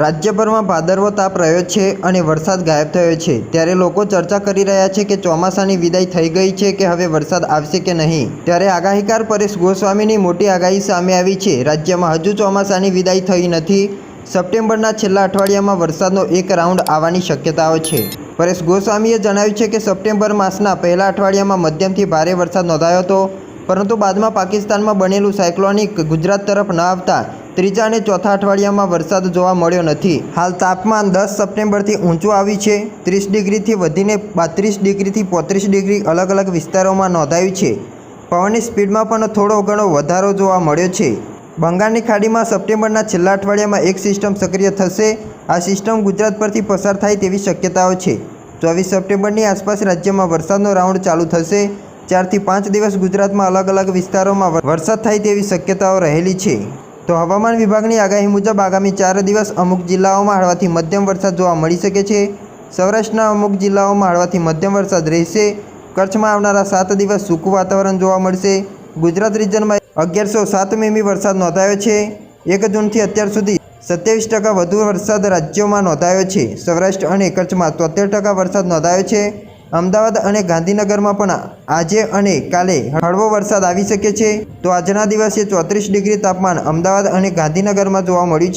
રાજ્યભરમાં ભાદરવો તાપ રહ્યો છે અને વરસાદ ગાયબ થયો છે. ત્યારે લોકો ચર્ચા કરી રહ્યા છે કે ચોમાસાની વિદાય થઈ ગઈ છે કે હવે વરસાદ આવશે કે નહીં? ત્યારે આગાહીકાર પરેશ ગોસ્વામીની મોટી આગાહી સામે આવી છે. રાજ્યમાં હજુ ચોમાસાની વિદાય થઈ નથી. સપ્ટેમ્બરના છેલ્લા અઠવાડિયામાં વરસાદનો એક રાઉન્ડ આવવાની શક્યતાઓ છે. પરેશ ગોસ્વામીએ જણાવ્યું છે કે સપ્ટેમ્બર માસના પહેલા અઠવાડિયામાં મધ્યમથી ભારે વરસાદ નોંધાયો હતો. પરંતુ બાદમાં પાકિસ્તાનમાં બનેલું સાયક્લોનિક ગુજરાત તરફ ન આવતા ત્રીજા અને ચોથા અઠવાડિયામાં વરસાદ જોવા મળ્યો નથી. હાલ તાપમાન દસ સપ્ટેમ્બરથી ઊંચું આવ્યું છે. ત્રીસ ડિગ્રીથી વધીને પાંત્રીસ ડિગ્રીથી પોત્રીસ ડિગ્રી અલગ અલગ વિસ્તારોમાં નોંધાયું છે. પવનની સ્પીડમાં પણ થોડો ઘણો વધારો જોવા મળ્યો છે. બંગાળની ખાડીમાં સપ્ટેમ્બરના છેલ્લા અઠવાડિયામાં એક સિસ્ટમ સક્રિય થશે. આ સિસ્ટમ ગુજરાત પરથી પસાર થાય તેવી શક્યતાઓ છે. ચોવીસ સપ્ટેમ્બરની આસપાસ રાજ્યમાં વરસાદનો રાઉન્ડ ચાલુ થશે. ચારથી પાંચ દિવસ ગુજરાતમાં અલગ અલગ વિસ્તારોમાં વરસાદ થાય તેવી શક્યતાઓ રહેલી છે. તો હવામાન વિભાગની આગાહી મુજબ આગામી ચાર દિવસ અમુક જિલ્લાઓમાં હળવાથી મધ્યમ વરસાદ જોવા મળી શકે છે. સૌરાષ્ટ્રના અમુક જિલ્લાઓમાં હળવાથી મધ્યમ વરસાદ રહેશે. કચ્છમાં આવનારા સાત દિવસ સૂકું વાતાવરણ જોવા મળશે. ગુજરાત રિજનમાં અગિયારસો સાત મીમી વરસાદ નોંધાયો છે. એક જૂનથી અત્યાર સુધી સત્યાવીસ ટકા વધુ વરસાદ રાજ્યોમાં નોંધાયો છે. સૌરાષ્ટ્ર અને કચ્છમાં તોતેર ટકા વરસાદ નોંધાયો છે. અમદાવાદ અને ગાંધીનગરમાં પણ આજે અને કાલે હળવો વરસાદ આવી શકે છે. તો આજના દિવસે ચોત્રીસ ડિગ્રી તાપમાન અમદાવાદ અને ગાંધીનગરમાં જોવા મળ્યું